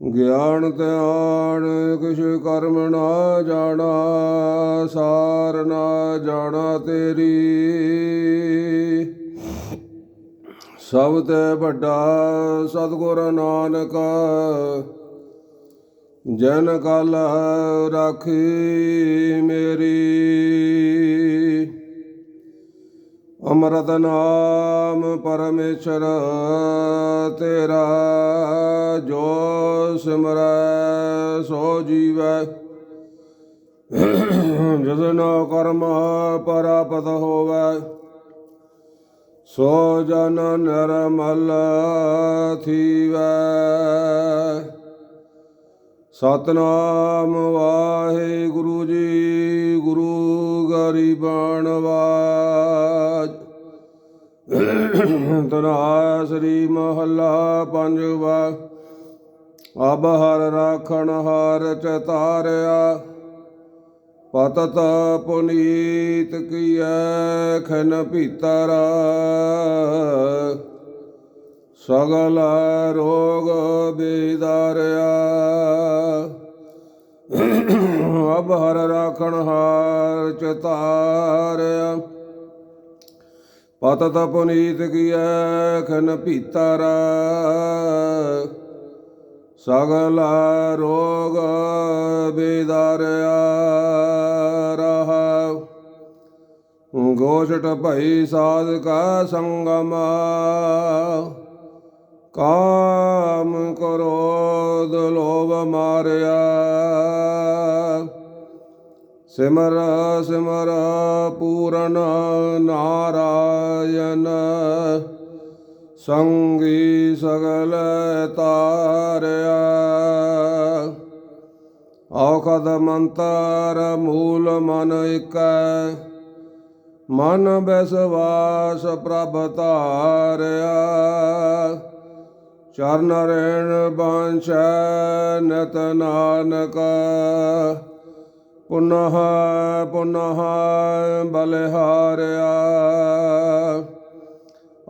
ਗਿਆਨ ਧਿਆਨ, ਕਿਛ ਕਰਮ ਨਾ ਜਾਣਾ, ਸਾਰ ਨਾ ਜਾਣਾ ਤੇਰੀ। ਸਭ ਤੇ ਵੱਡਾ ਸਤਿਗੁਰ ਨਾਨਕ, ਜਨ ਕਲ ਰਾਖੀ ਮੇਰੀ। ਅੰਮ੍ਰਿਤ ਨਾਮ ਪਰਮੇਸ਼ਰ ਤੇਰਾ, ਜੋ ਸਿਮਰੈ, ਸੋ ਜੀਵੈ। ਜਦਨ ਕਰਮ ਪਰਾਪਤ ਹੋਵੈ, ਸੋ ਜਨ ਨਿਰਮਲ ਥੀਵੈ। ਸਤਨਾਮ ਵਾਹਿਗੁਰੂ ਜੀ, ਗੁਰੂ ਗਰੀਬਾਨ ਵਾਜ ਤਨਾ ਸ੍ਰੀ ਮਹੱਲਾ ਪੰਜਵਾ। ਅਬ ਹਰ ਰਾਖਣ ਹਾਰ ਚਤਾਰਿਆ ਪਤਤ ਪੁਨੀਤ ਕੀਐ ਖਨ ਭੀਤਰ। ਸਗਲ ਰੋਗ ਬੇਦਾਰਿਆ ਅਬ ਹਰ ਰਾਖਣ ਹਾਰ ਚਤਾਰਿਆ ਪਤਤ ਪੁਨੀਤ ਕੀਐ ਖਨ ਭੀਤਰ। ਸਗਲ ਰੋਗ ਬੇਦਾਰਿਆ ਰਹਾ। ਗੋਸ਼ਟ ਭਈ ਸਾਧਕਾ ਸੰਗਮ। ਕਾਮ ਕ੍ਰੋਧ ਲੋਭ ਮਾਰਿਆ। ਸਿਮਰ ਸਿਮਰ ਪੂਰਨ ਨਾਰਾਇਣ। ਸੰਗੀ ਸਗਲ ਤਾਰਿਆ। ਔਖਦ ਮੰਤਰ ਮੂਲ ਮਨ ਇਕੈ। ਮਨ ਬਸਵਾਸ ਪ੍ਰਭ ਤਾਰਿਆ ਚਰਨ ਰੇਣ ਬਾਂਛੈ ਨਤ ਨਾਨਕ। ਪੁਨਹ ਪੁਨਹ ਬਲਿਹਾਰਿਆ।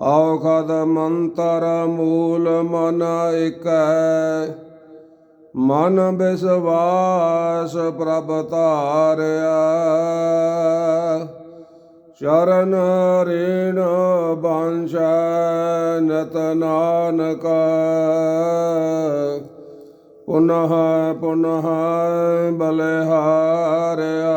ਔਖਦ ਮੰਤਰ ਮੂਲ ਮਨ ਇਕੈ। ਮਨ ਬਿਸਵਾਸ ਪ੍ਰਭ ਧਾਰਿਆ। ਚਰਨ ਰੇਣ ਬਾਂਛੈ ਨਤ ਨਾਨਕ। ਪੁਨਹ ਪੁਨਹ ਬਲਿਹਾਰਿਆ।